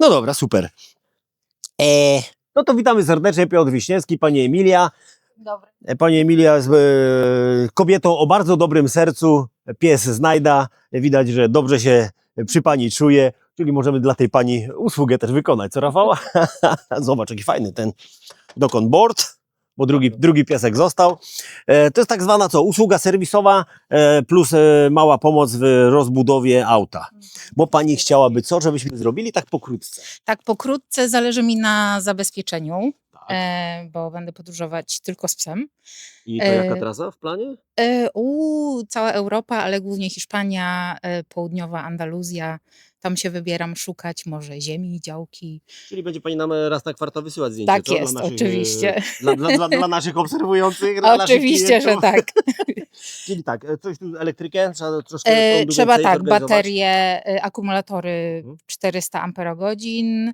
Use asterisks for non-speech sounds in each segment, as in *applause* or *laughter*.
No dobra, super. E, no to witamy serdecznie, Piotr Wiśniewski, pani Emilia. Dobry. E, Pani Emilia jest e, kobietą o bardzo dobrym sercu, pies znajda, widać, że dobrze się przy pani czuje, czyli możemy dla tej pani usługę też wykonać, co Rafała? *laughs* Zobacz, jaki fajny ten dokąd board, bo drugi, drugi piesek został. E, To jest tak zwana co, usługa serwisowa e, plus e, mała pomoc w rozbudowie auta. Bo pani chciałaby co, żebyśmy zrobili tak pokrótce. Tak, pokrótce zależy mi na zabezpieczeniu. E, bo będę podróżować tylko z psem. I to e, jaka trasa w planie? E, u, cała Europa, ale głównie Hiszpania, e, południowa Andaluzja. Tam się wybieram szukać może ziemi, działki. Czyli będzie pani nam raz na kwartał wysyłać zdjęcie, Tak co? jest, oczywiście. e, Dla, dla, dla, dla naszych obserwujących, dla naszych Oczywiście, że klientów. tak. *laughs* Czyli tak, e, coś tu elektrykę, trzeba troszkę E, trzeba tak, baterie, e, akumulatory Mhm. 400 amperogodzin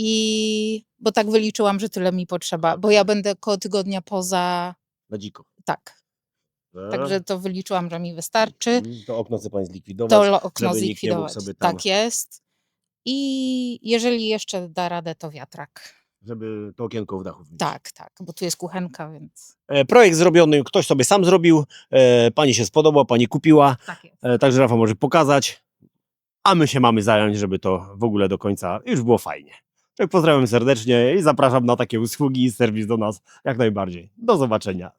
i bo tak wyliczyłam, że tyle mi potrzeba, bo ja będę koło tygodnia poza, Na dziko. tak, E, także to wyliczyłam, że mi wystarczy. mm, To okno chce pani zlikwidować. To okno żeby zlikwidować. sobie tam- Tak jest. I jeżeli jeszcze da radę, to wiatrak. Żeby to okienko w dachu wbić. Tak, tak, bo tu jest kuchenka, więc E, Projekt zrobiony, ktoś sobie sam zrobił, e, pani się spodobał, pani kupiła, tak jest. e, także Rafał może pokazać, a my się mamy zająć, żeby to w ogóle do końca już było fajnie. Pozdrawiam serdecznie i zapraszam na takie usługi i serwis do nas jak najbardziej. Do zobaczenia.